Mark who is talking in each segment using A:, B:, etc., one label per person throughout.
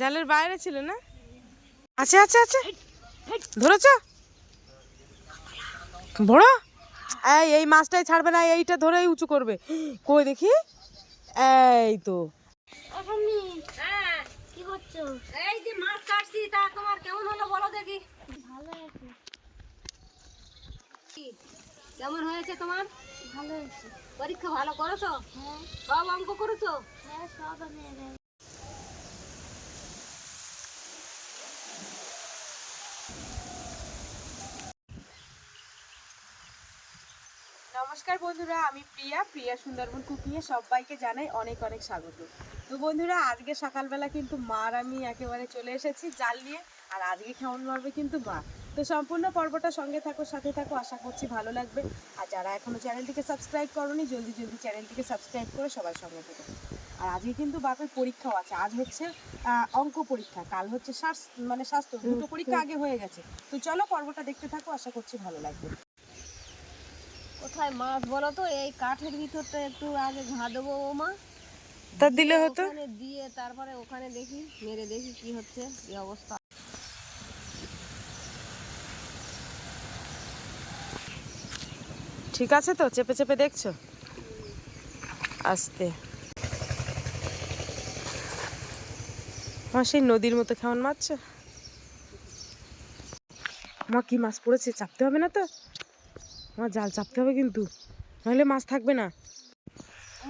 A: জালের বাইরে ছিল না? আছে আছে আছে। ধরেছ? বড়? এই এই মাছটাই ছাড়বে না এইটা ধরেই উঁচু করবে। কই দেখি? এই তো।
B: হ্যাঁ
C: কি করছ?
B: এই যে মাছ কাটছি তা তোমার কেমন হলো বলো দেখি।
C: ভালো?
B: কেমন হয়েছে তোমার?
C: ভালো হয়েছে।
B: পরীক্ষা ভালো করেছ?
C: হ্যাঁ।
B: সব অঙ্ক করেছ?
C: হ্যাঁ সব আমি
A: নমস্কার বন্ধুরা আমি প্রিয়া। প্রিয়া সুন্দরবন কুকিংয়ে সবাইকে জানাই অনেক অনেক স্বাগত। তো বন্ধুরা আজকে সকালবেলা কিন্তু মার আমি একেবারে চলে এসেছি জাল নিয়ে আর আজকে কেমন মারবে কিন্তু মা তো সম্পূর্ণ পর্বটা সঙ্গে থাকো সাথে থাকো আশা করছি ভালো লাগবে। আর যারা এখনও চ্যানেলটিকে সাবস্ক্রাইব করোনি জলদি জলদি চ্যানেলটিকে সাবস্ক্রাইব করে সবার সঙ্গে থাকো। আর আজকে কিন্তু বাপের পরীক্ষাও আছে। আজ হচ্ছে অঙ্ক পরীক্ষা। কাল হচ্ছে মানে স্বাস্থ্য। দুটো পরীক্ষা আগে হয়ে গেছে। তো চলো পর্বটা দেখতে থাকো আশা করছি ভালো লাগবে।
B: কোথায় মাছ বলো তো? এই কাঠের ভিতরটা একটু আগে ঘা দেবো ও মা।
A: তা দিলে হতো?
B: দিয়ে তারপরে ওখানে দেখি মেরে দেখি কি হচ্ছে কি অবস্থা।
A: ঠিক আছে তো? চেপে চেপে দেখছ? আসতে। আমার সেই নদীর মতো কেমন মারছ? আমার কি মাছ পড়েছে? চাপতে হবে না তো? আমার জাল চাপতে হবে কিন্তু। নাহলে মাছ থাকবে না।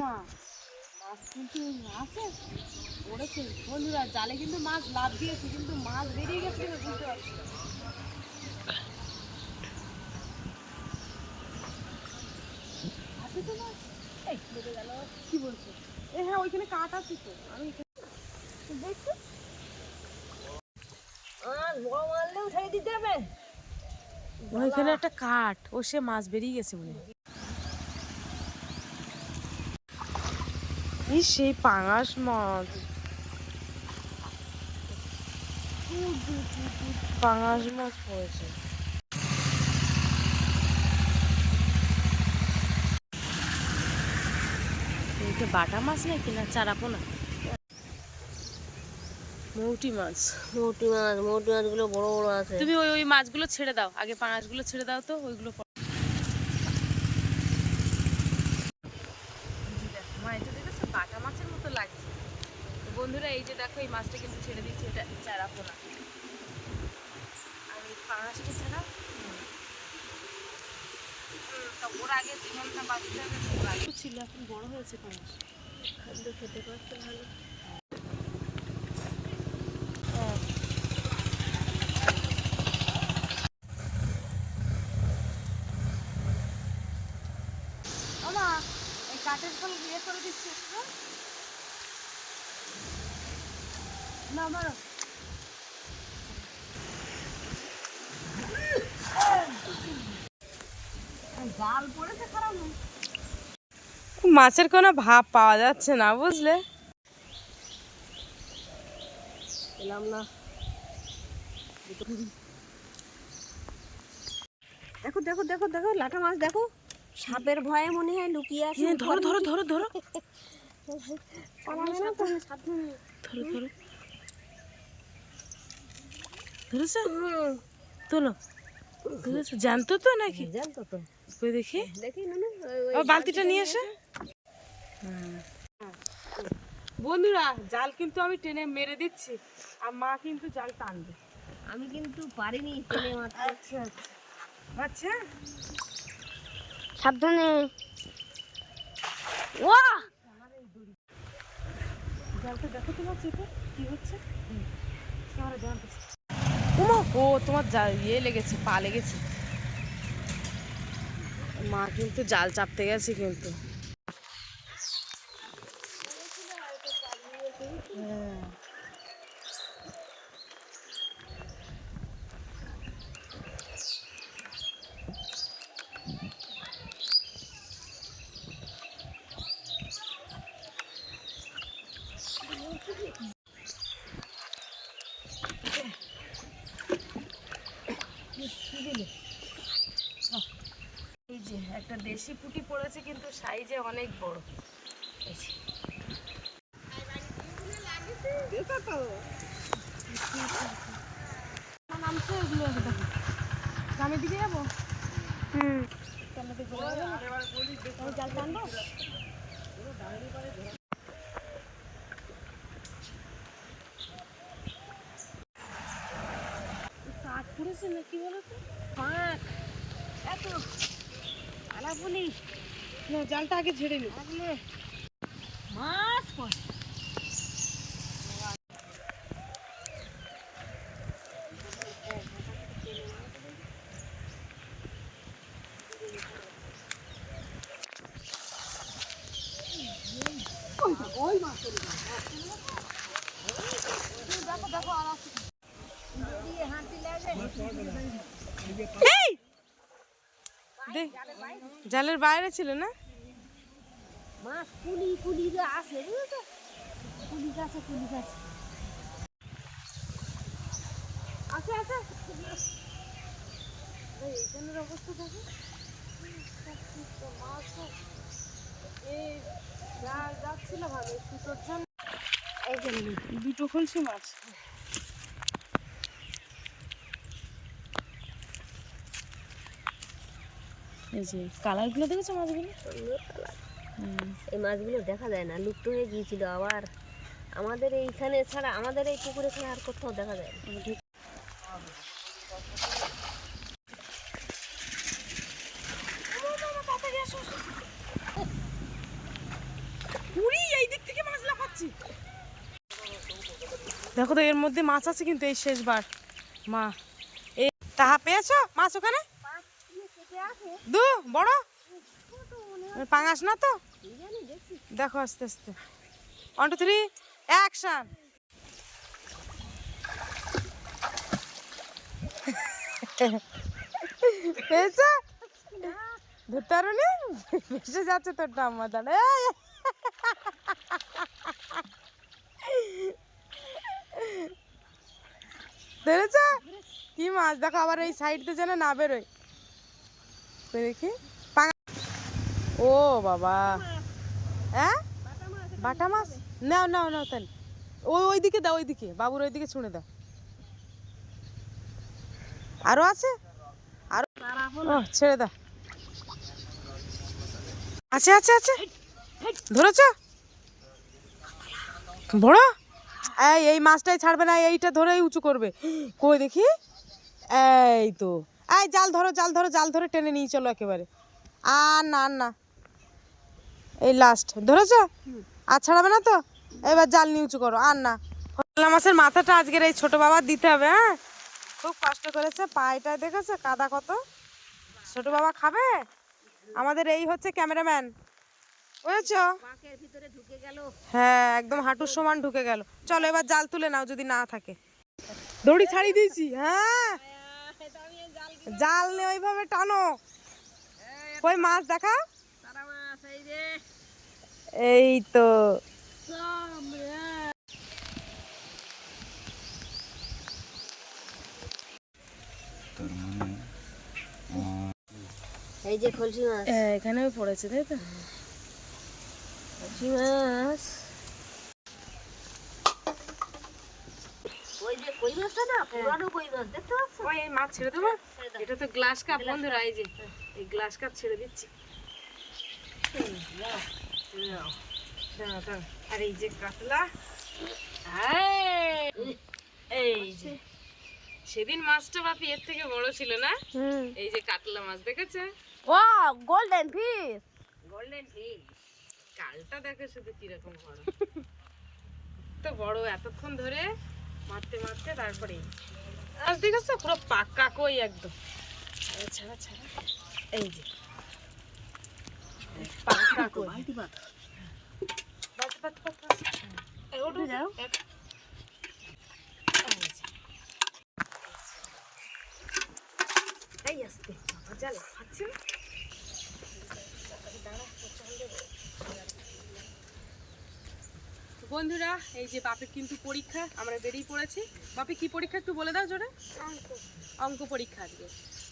B: মা, মাছ কিন্তু আছে পড়েছে। জালে কিন্তু মাছ লাভ দিয়েছে, কিন্তু মাছ বেরিয়ে গেছে না। আছে তো মাছ এই লেগে গেল
A: কি বলছো? এ হ্যাঁ ওইখানে কাঠ আছে তো। আমি
B: দেখছ? দিতে হবে।
A: ওইখানে একটা কাঠ, ও সে মাছ বেরিয়ে গেছে বলে। সেই পাঙাশ মাছ। পাঙাশ মাছ পড়েছে। এইটা বাটা মাছ না চারাপোনা? মৌটি মাছ
B: মৌটি মাছ মোটি মাছগুলো বড় বড় আছে।
A: তুমি ওই ওই মাছগুলো ছেড়ে দাও আগে পাঙাশগুলো ছেড়ে দাও তো ওইগুলো এটা দেখেছ? বাটা মাছের মতো লাগছে। তো বন্ধুরা এই যে দেখো এই মাছটা কিন্তু ছেড়ে দিচ্ছি এটা চারা পোনা আর এই পাঙাশটা ছাড়া ওর আগে জীবনটা বাঁচতে হবে ছিল এখন বড় হয়েছে পাঙাশ
B: খাদ্য খেতে পারছে ভালো। কাঠের ফল বিয়ে করে দিচ্ছি একটু না মারো জাল পড়েছে খারাপ না
A: মাছের কোনো ভাব পাওয়া যাচ্ছে না বুঝলে?
B: না। দেখো দেখো দেখো দেখো লাটা মাছ দেখো। সাপের ভয়ে মনে হয় লুকিয়ে আছে
A: ধরো ধরো ধরো ধরো। ধরো ধরো ধরেছো? তোলো। জানতো তো নাকি?
B: জানতো তো।
A: কই দেখি?
B: দেখি
A: ও বালতিটা নিয়ে এসে বন্ধুরা জাল কিন্তু আমি টেনে মেরে দিচ্ছি আর মা কিন্তু জাল টানবে।
B: আমি কিন্তু পারিনি ছেলে মাত্র
A: আচ্ছা আচ্ছা।
C: সাবধানে।
B: ও!
A: জালটা দেখো তোমার চেপে কি হচ্ছে? ক্যামেরা দেওয়ার কাছে। ওমা, ও তোমার জাল ইয়ে লেগেছে পা লেগেছে মা কিন্তু জাল চাপতে গেছে কিন্তু হ্যাঁ। এই যে একটা দেশি পুঁটি পড়েছে কিন্তু সাইজে অনেক বড়।
B: নামছে এগুলো দেখো। গ্রামের দিকে যাব?
C: হুম।
B: তাহলে দেখব আমি জাল টানবো কাঠ পড়েছে না কি বলো তো
A: পাঁক
B: এত আলা বলি
A: না জালটা আগে ছেড়ে নি
B: মাছ পড়ে
A: দেখ জালের বাইরে ছিল না?
B: মাছ কুলি কুলি আছে কুলি গাছে কুলি গাছে। আছে আছে। এই এইখানের অবস্থা দেখো। মাছ
A: এই যাচ্ছিল ভালো সুতোর জন্য দুটো খুলছি মাছ। এই যে কালারগুলো দেখেছ মাছগুলো?
B: এই মাছগুলো দেখা যায় না লুপ্ত হয়ে গিয়েছিল আবার। আমাদের এইখানে ছাড়া আমাদের এই পুকুরে ছাড়া আর কোথাও দেখা যায় না।
A: পুরি থেকে মাছ দেখো তো এর মধ্যে মাছ আছে কিন্তু এই শেষবার। মা এই তাহা পেয়েছ মাছ ওখানে? দু, বড়? পাঙাস না তো? দেখো আস্তে আস্তে। ওয়ান টু থ্রি অ্যাকশন পেয়েছ? ধরতে পারো নি ভেসে যাচ্ছে তোর টাম্মা দাঁড়া ধরেছ? কি মাছ? দেখো আবার এই সাইড যেন না বেরোয়। পাঙা- ও বাবা। হ্যাঁ? বাটা মাছ? নাও নাও নাও তাহলে। ওই ওইদিকে দাও, ওইদিকে। বাবুর ওইদিকে ছুঁড়ে দাও। আরও আছে? আরও ছেড়ে দাও। আছে আছে আছে। ধরেছ? বড়? এই এই মাছটাই ছাড়বে না, এইটা ধরেই উঁচু করবে। কই দেখি? এই তো। এই জাল ধরো জাল ধরো জাল ধরে টেনে নিয়ে চলো একেবারে। আর না না। এই লাস্ট ধরেছ? আর ছাড়াবে না তো? এবার জাল নিয়ে উঁচু করো আর না। কতলা মাছের মাথাটা আজকের এই ছোট বাবার দিতে হবে হ্যাঁ? খুব কষ্ট করেছে পায়েটা দেখেছে? কাদা কত? ছোট বাবা খাবে? আমাদের এই হচ্ছে ক্যামেরাম্যান। বুঝেছ?
B: ঢুকে গেল।
A: হ্যাঁ একদম হাঁটুর সমান ঢুকে গেল। চলো এবার জাল তুলে নাও যদি না থাকে। দড়ি ছাড়িয়ে দিয়েছি হ্যাঁ? জাল নিয়ে ওইভাবে টানো। ওই মাছ দেখা?
B: এই
A: এই তো।
B: এই যে খলসি মাছ।
A: এখানেও পড়েছে তাই তো?
B: খলসি মাছ ওই যে কই মাছটা না পুরানো কই মাছ দেখতে পাচ্ছ
A: ওই মাছ ছেড়ে দেবো। এটা তো গ্লাস কাপ বন্ধুরা এই যে এই গ্লাস কাপ ছেড়ে দিচ্ছি। দাঁড়াও, দাঁড়াও। আর এই যে কাতলা এই যে সেদিন মাছটা বাপি এর থেকে বড় ছিল না? এই যে কাতলা মাছ দেখেছে?
B: ও গোল্ডেন ফিশ
A: গোল্ডেন ফিশ কালটা দেখো শুধু কীরকম বড়। তো বড় এতক্ষণ ধরে মারতে মারতে তারপরে। মাছ দেখেছ পুরো পাক্কা কই একদম ছাড়া ছাড়া এই যে পাক্কা কই পাত। এই ওঠো,
B: যাও।
A: এই আসতে যা লাফাচ্ছে না। বন্ধুরা এই যে বাপের কিন্তু পরীক্ষা আমরা বেরিয়ে পড়েছি। বাপে কি পরীক্ষা একটু বলে দাও জোরে। অঙ্ক। পরীক্ষা আজকে।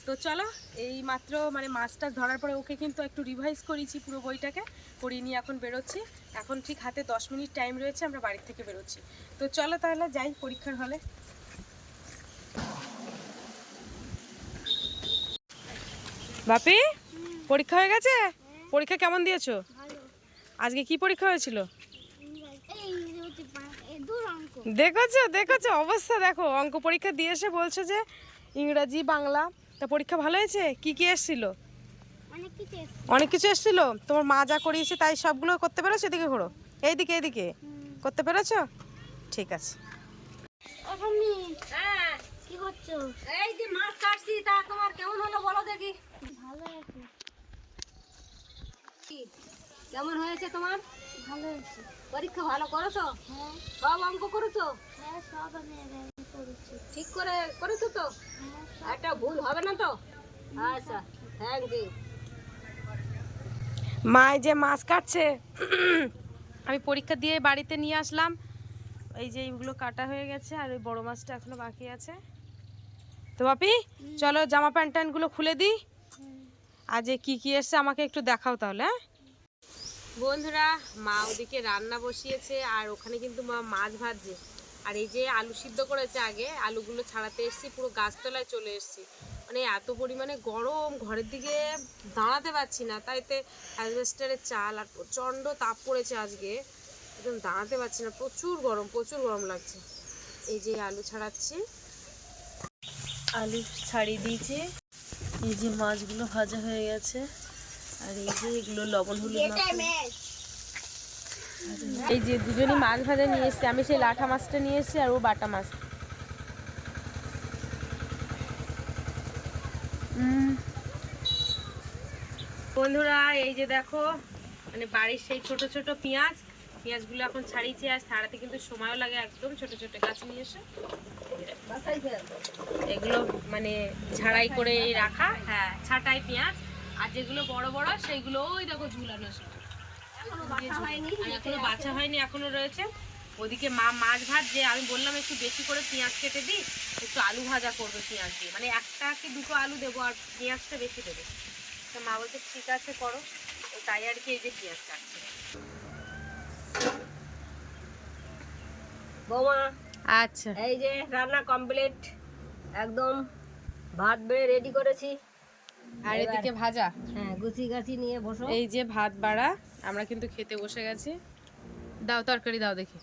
A: তো চলো এই মাত্র মানে মাছটা ধরার পরে ওকে কিন্তু একটু রিভাইজ করেছি পুরো বইটাকে। করিয়ে নিয়ে এখন বেরোচ্ছি। এখন ঠিক হাতে দশ মিনিট টাইম রয়েছে আমরা বাড়ির থেকে বেরোচ্ছি। তো চলো তাহলে যাই পরীক্ষার হলে। বাপি পরীক্ষা হয়ে গেছে? পরীক্ষা কেমন দিয়েছ? আজকে কি পরীক্ষা হয়েছিল
C: এই হচ্ছে পা- এই দূর অঙ্ক
A: দেখেছ দেখেছ? অবস্থা দেখো অঙ্ক পরীক্ষা দিয়ে এসে বলছো যে ইংরাজি বাংলা তা পরীক্ষা ভালো হয়েছে? কি কি এসেছিল?
C: অনেক কিছু এসছে।
A: অনেক কিছু এসেছিল? তোমার মা যা করিয়েছে তাই সবগুলো করতে পেরেছ এদিকে ঘোরো? এইদিকে এইদিকে। করতে পেরেছ? ঠিক আছে।
C: ও ঠাম্মি, কি করছ?
B: এই যে মাছ কাটছি তা তোমার কেমন হলো বলো দেখি।
C: ভালো
B: কেমন হয়েছে তোমার?
C: ভালো আছে
B: পরীক্ষা ভালো করেছ?
C: হ্যাঁ।
B: সব অঙ্ক করেছ?
C: হ্যাঁ সব আমি করেছি।
B: ঠিক করে করেছ তো?
C: হ্যাঁ
B: একটা ভুল হবে না তো? আচ্ছা থ্যাংক ইউ
A: মা এই যে মাছ কাটছে আমি পরীক্ষা দিয়ে বাড়িতে নিয়ে আসলাম। এই যে এইগুলো কাটা হয়ে গেছে আর ওই বড় মাছটা এখনও বাকি আছে। তো বাপি চলো জামা প্যান্ট ট্যান্টগুলো খুলে দিই। আর যে কী কী এসছে আমাকে একটু দেখাও তাহলে হ্যাঁ? বন্ধুরা, মা ওদিকে রান্না বসিয়েছে আর ওখানে কিন্তু মা মাছ ভাজছে। আর এই যে আলু সিদ্ধ করেছে আগে, আলুগুলো ছাড়াতে এসেছি, পুরো গাছতলায় চলে এসেছি। মানে এত পরিমাণে গরম, ঘরের দিকে দাঁড়াতে পারছি না। তাইতে অ্যালবেস্টারের চাল আর প্রচণ্ড তাপ পড়েছে আজকে। একদম দাঁড়াতে পারছি না, প্রচুর গরম প্রচুর গরম লাগছে। এই যে আলু ছাড়াচ্ছি। আলু ছাড়িয়ে দিয়েছি। এই যে মাছগুলো ভাজা হয়ে গেছে। আর এই যে এগুলো লবণ হলুদ এই যে দুজনই মাছ ভাজা নিয়ে এসছে। আমি সেই লাঠা মাছটা নিয়ে এসেছি আর ও বাটা মাছ। উম। বন্ধুরা এই যে দেখো মানে বাড়ির সেই ছোট ছোট পেঁয়াজ। পেঁয়াজগুলো এখন ছাড়িয়েছি আর ছাড়াতে কিন্তু সময়ও লাগে একদম। ছোট ছোট গাছ নিয়ে এসে। এগুলো মানে ছাড়াই করে রাখা। হ্যাঁ ছাটাই পেঁয়াজ। আর যেগুলো বড় বড় সেইগুলো ওই দেখো ঝুলানো আছে আর এখনও বাছা হয়নি এখনও রয়েছে। ওদিকে মা মাছ ভাত যে আমি বললাম একটু বেশি করে পেঁয়াজ কেটে দিই একটু আলু ভাজা করবে পেঁয়াজ দিয়ে। মানে একটা কি দুটো আলু দেবো আর পেঁয়াজটা বেশি দেবো। তো মা বলছে ঠিক আছে করো। তাই আর কি এই যে পেঁয়াজ কাটছে।
B: বৌমা
A: আচ্ছা।
B: এই যে রান্না কমপ্লিট একদম ভাত বেড়ে রেডি করেছি।
A: আর এদিকে ভাজা।
B: হ্যাঁ গুছি গাছি নিয়ে বসো।
A: এই যে ভাত বাড়া আমরা কিন্তু খেতে বসে গেছি। দাও তরকারি দাও দেখি।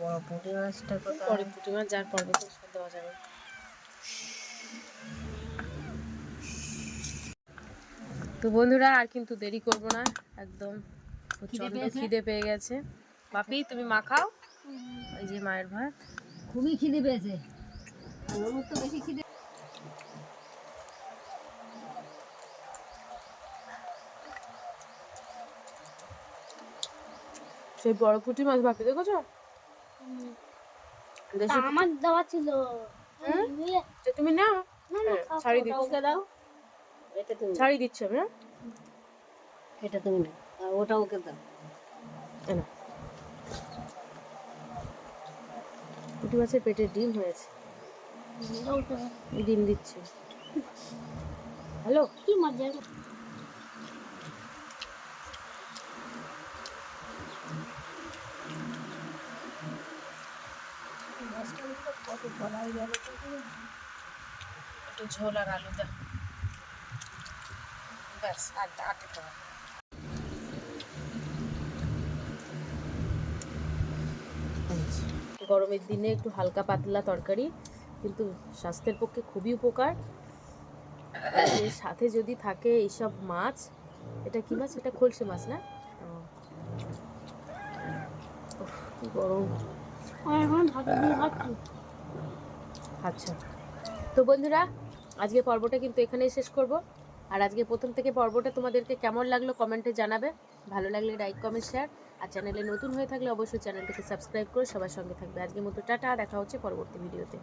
B: বড় পুঁটি মাছটা
A: পরে পুঁটি মাছ যার পর্বে তো যাবে। বন্ধুরা আর কিন্তু দেরি করব না। একদম প্রচণ্ড খিদে পেয়ে গেছে। বাপি তুমি মাখাও এই যে মায়ের ভাত।
B: খুবই খিদে পেয়েছে। তো বেশি খিদে
A: সেই বড় পুঁটি মাছ দেখেছ?
C: আমার দেওয়া ছিল।
A: তুমি নাও।
C: না না
A: হ্যাঁ, ছাড়ি দিচ্ছি।
B: দাও।
A: ছাড়ি দিচ্ছি আমি হ্যাঁ?
B: এটা তুমি নাও। ওটা ওকে দাও।
A: পুঁটি মাছের পেটে ডিম হয়েছে। ডিম দিচ্ছে। হ্যালো?
C: কি মজা
A: একটু ঝোল আর ব্যাস আর গরমের দিনে একটু হালকা পাতলা তরকারি। কিন্তু স্বাস্থ্যের পক্ষে খুবই উপকার। এর সাথে যদি থাকে এইসব মাছ এটা কি মাছ? এটা খলসে মাছ না? কি গরম।
C: খাচ্ছি।
A: আচ্ছা। তো বন্ধুরা আজকে পর্বটা কিন্তু এখানেই শেষ করব। আর আজকে প্রথম থেকে পর্বটা তোমাদেরকে কেমন লাগল কমেন্টে জানাবে। ভালো লাগলে লাইক কমেন্ট শেয়ার। আর চ্যানেলে নতুন হয়ে থাকলে অবশ্যই চ্যানেলটিকে সাবস্ক্রাইব করে সবার সঙ্গে থাকবে। আজকের মতো টাটা দেখা হচ্ছে পরবর্তী ভিডিওতে।